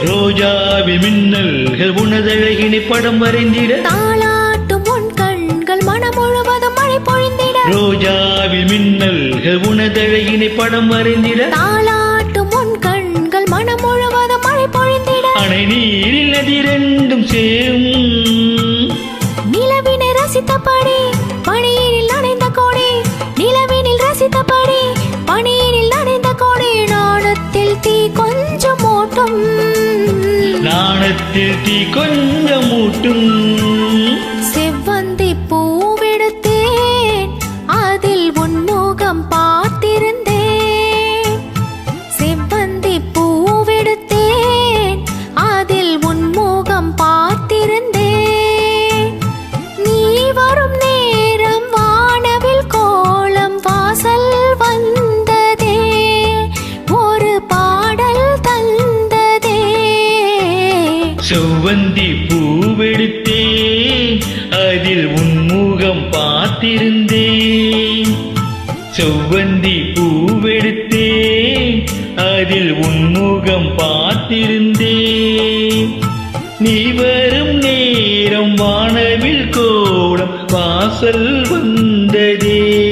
ரோஜாவில் மின்னல்கள் உனதழகினை படம் வரைந்திட. தாளாட்டும் உன் கண்கள் மனம் முழுவதும் மழை பொழிந்திட. ரோஜாவில் மின்னல்கள் உனதழகினை படம் வரைந்திட. தாளாட்டும் உன் கண்கள் மனம் முழுவதும் மழை பொழிந்திட. அணை நீரில் நதிரெண்டும் சேரும். நிலவினை ரசித்தபடி பணியினில் நனைந்த கோடி. நிலவினில் ரசித்தபடி பணியினில் நனைந்த கோடி. நாணத்தில் தீ கொஞ்சம் ஓட்டும். நாணத்தில் தீ கொஞ்சம் ஊட்டும் செவ்வந்தி பூவெடுத்தேன். அதில் உன்முகம் பார்த்திருந்தேன். செவ்வந்தி பூவெடுத்தேன். அதில் உன்முகம் பார்த்திருந்தேன். நீ வரும் செவ்வந்தி பூவெடுத்தே அதில் உன்முகம் பார்த்திருந்தேன். செவ்வந்தி பூவெடுத்தே அதில் உன்முகம் பார்த்திருந்தேன். நீ வரும் நேரம் வானவில் கோடம் வாசல் வந்ததே.